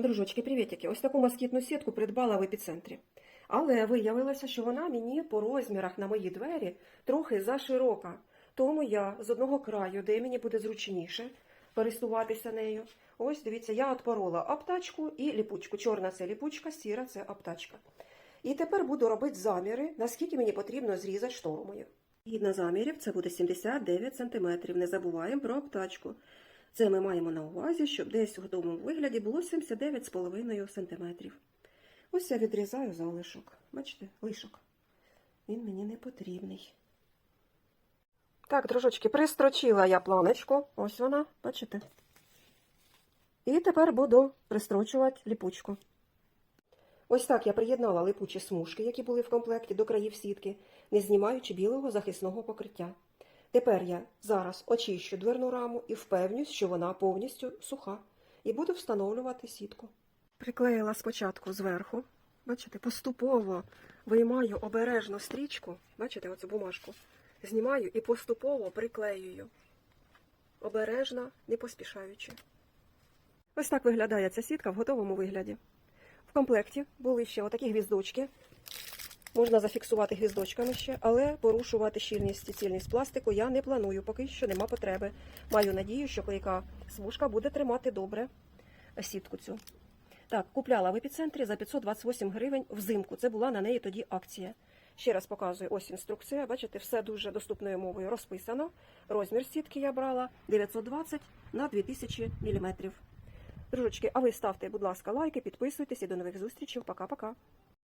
Дружочки, привітики. Ось таку москітну сітку придбала в епіцентрі. Але виявилося, що вона мені по розмірах на мої двері трохи заширока. Тому я з одного краю, де мені буде зручніше користуватися нею. Ось дивіться, я отпорола аптачку і ліпучку. Чорна це ліпучка, сіра це аптачка. І тепер буду робити заміри, наскільки мені потрібно зрізати штору мою. Гідна замірів це буде 79 см. Не забуваємо про аптачку. Це ми маємо на увазі, щоб десь у готовому вигляді було 79,5 см. Ось я відрізаю залишок. Бачите, лишок. Він мені не потрібний. Так, дружочки, пристрочила я планочку. Ось вона, бачите. І тепер буду пристрочувати ліпучку. Ось так я приєднала липучі смужки, які були в комплекті до країв сітки, не знімаючи білого захисного покриття. Тепер я зараз очищу дверну раму і впевнюсь, що вона повністю суха, і буду встановлювати сітку. Приклеїла спочатку зверху, бачите, поступово виймаю обережно стрічку, бачите, оцю бумажку, знімаю і поступово приклеюю. Обережно, не поспішаючи. Ось так виглядає ця сітка в готовому вигляді. В комплекті були ще отакі гвіздочки. Можна зафіксувати гвіздочками ще, але порушувати щільність і цільність пластику я не планую, поки що нема потреби. Маю надію, що клейка смужка буде тримати добре сітку цю. Так, купляла в епіцентрі за 528 гривень взимку. Це була на неї тоді акція. Ще раз показую ось інструкція. Бачите, все дуже доступною мовою розписано. Розмір сітки я брала 920 на 2000 мм. Дружочки, а ви ставте, будь ласка, лайки, підписуйтесь і до нових зустрічей. Пока-пока.